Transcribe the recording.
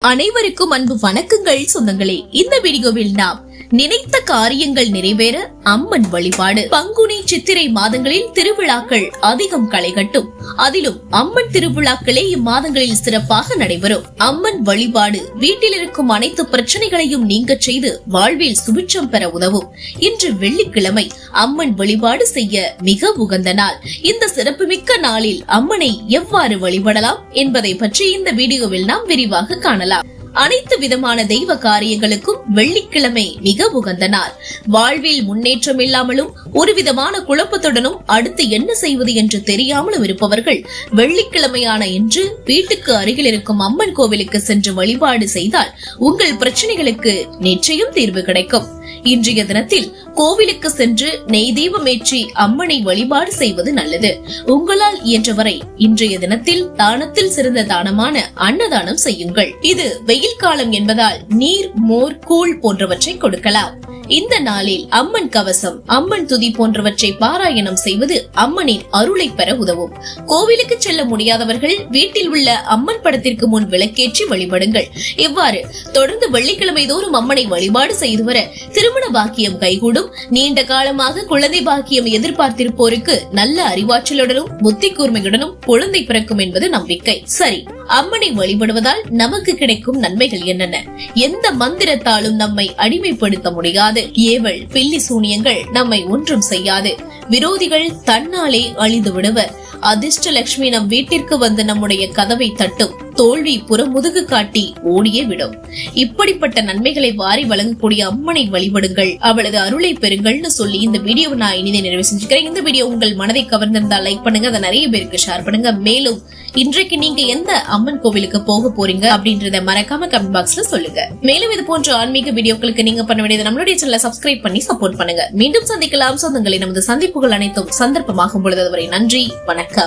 அனைவருக்கும் அன்பு வணக்கங்கள் சொந்தங்களே. இந்த வீடியோவில் நாம் நினைத்த காரியங்கள் நிறைவேற அம்மன் வழிபாடு. பங்குனி சித்திரை மாதங்களில் திருவிழாக்கள் அதிகம் களைகட்டும் அதிலும் அம்மன் திருவிழாக்களே இம்மாதங்களில் சிறப்பாக நடைபெறும். அம்மன் வழிபாடு வீட்டில் இருக்கும் அனைத்து பிரச்சனைகளையும் நீங்க செய்து வாழ்வில் சுபிட்சம் பெற உதவும். இன்று வெள்ளிக்கிழமை அம்மன் வழிபாடு செய்ய மிக உகந்த நாள். இந்த சிறப்புமிக்க நாளில் அம்மனை எவ்வாறு வழிபடலாம் என்பதை பற்றி இந்த வீடியோவில் நாம் விரிவாக காணலாம். அனைத்து விதமான தெய்வ காரியங்களுக்கும் வெள்ளிக்கிழமை மிக உகந்த நாள். வாழ்வில் முன்னேற்றம் இல்லாமலும் ஒரு விதமான குழப்பத்துடனும் அடுத்து என்ன செய்வது என்று தெரியாமலும் இருப்பவர்கள் வெள்ளிக்கிழமையான இன்று வீட்டுக்கு அருகில் இருக்கும் அம்மன் கோவிலுக்கு சென்று வழிபாடு செய்தால் உங்கள் பிரச்சனைகளுக்கு நிச்சயம் தீர்வு கிடைக்கும். இன்றைய தினத்தில் கோவிலுக்கு சென்று நெய் தீபமேற்றி அம்மனை வழிபாடு செய்வது நல்லது. உங்களால் இயன்றவரை இன்றைய தினத்தில் தானத்தில் சிறந்த தானமான அன்னதானம் செய்யுங்கள். இது வெயில் காலம் என்பதால் நீர் மோர் கூழ் போன்றவற்றை கொடுக்கலாம். இந்த நாளில் அம்மன் கவசம் அம்மன் துதி போன்றவற்றை பாராயணம் செய்வது அம்மனின் அருளை பெற உதவும். கோவிலுக்கு செல்ல முடியாதவர்கள் வீட்டில் உள்ள அம்மன் படத்திற்கு முன் விளக்கேற்றி வழிபடுங்கள். இவ்வாறு தொடர்ந்து வெள்ளிக்கிழமை தோறும் அம்மனை வழிபாடு செய்து வர திருமண பாக்கியம் கைகூடும். நீண்ட காலமாக குழந்தை பாக்கியம் எதிர்பார்த்திருப்போருக்கு நல்ல அறிவாற்றலுடனும் புத்தி கூர்மையுடனும் குழந்தை பிறக்கும் என்பது நம்பிக்கை. சரி அம்மனை வழிபடுவதால் நமக்கு கிடைக்கும் நன்மைகள் என்னென்ன? எந்த மந்திரத்தாலும் நம்மை அடிமைப்படுத்த முடியாது. ஏவல் பில்லி சூனியங்கள் நம்மை ஒன்றும் செய்யாது. விரோதிகள் தன்னாலே அழிந்து விடுவர் அதிர்ஷ்டலட்சுமி நம் வீட்டிற்கு வந்து நம்முடைய கதவை தட்டும். தோல்வி புறமுதுகு காட்டி ஓடியே விடும். இப்படிப்பட்ட நன்மைகளை வாரி வழங்கக்கூடிய அம்மனை வழிபடுங்கள். அவளது அருளை பெறுங்கள்னு சொல்லி இந்த வீடியோ நான் இனிதை நிறைவு செஞ்சுக்கிறேன். இந்த வீடியோ உங்கள் மனதை கவர்ந்திருந்தா லைக் பண்ணுங்க. அதை நிறைய பேருக்கு ஷேர் பண்ணுங்க. மேலும் இன்றைக்கு நீங்க எந்த அம்மன் கோவிலுக்கு போக போறீங்க அப்படின்றத மறக்காம கமெண்ட் பாக்ஸ்ல சொல்லுங்க. மேலும் இது போன்ற ஆன்மீக வீடியோக்களுக்கு நீங்க பண்ண வேண்டியது நம்மளுடைய சேனலை சப்ஸ்கிரைப் பண்ணி சப்போர்ட் பண்ணுங்க. மீண்டும் சந்திக்கலாம். சொந்தங்களை நமது சந்திப்புகள் அனைத்தும் சந்தர்ப்பமாகும் பொழுது அதுவரை நன்றி. வணக்கம்.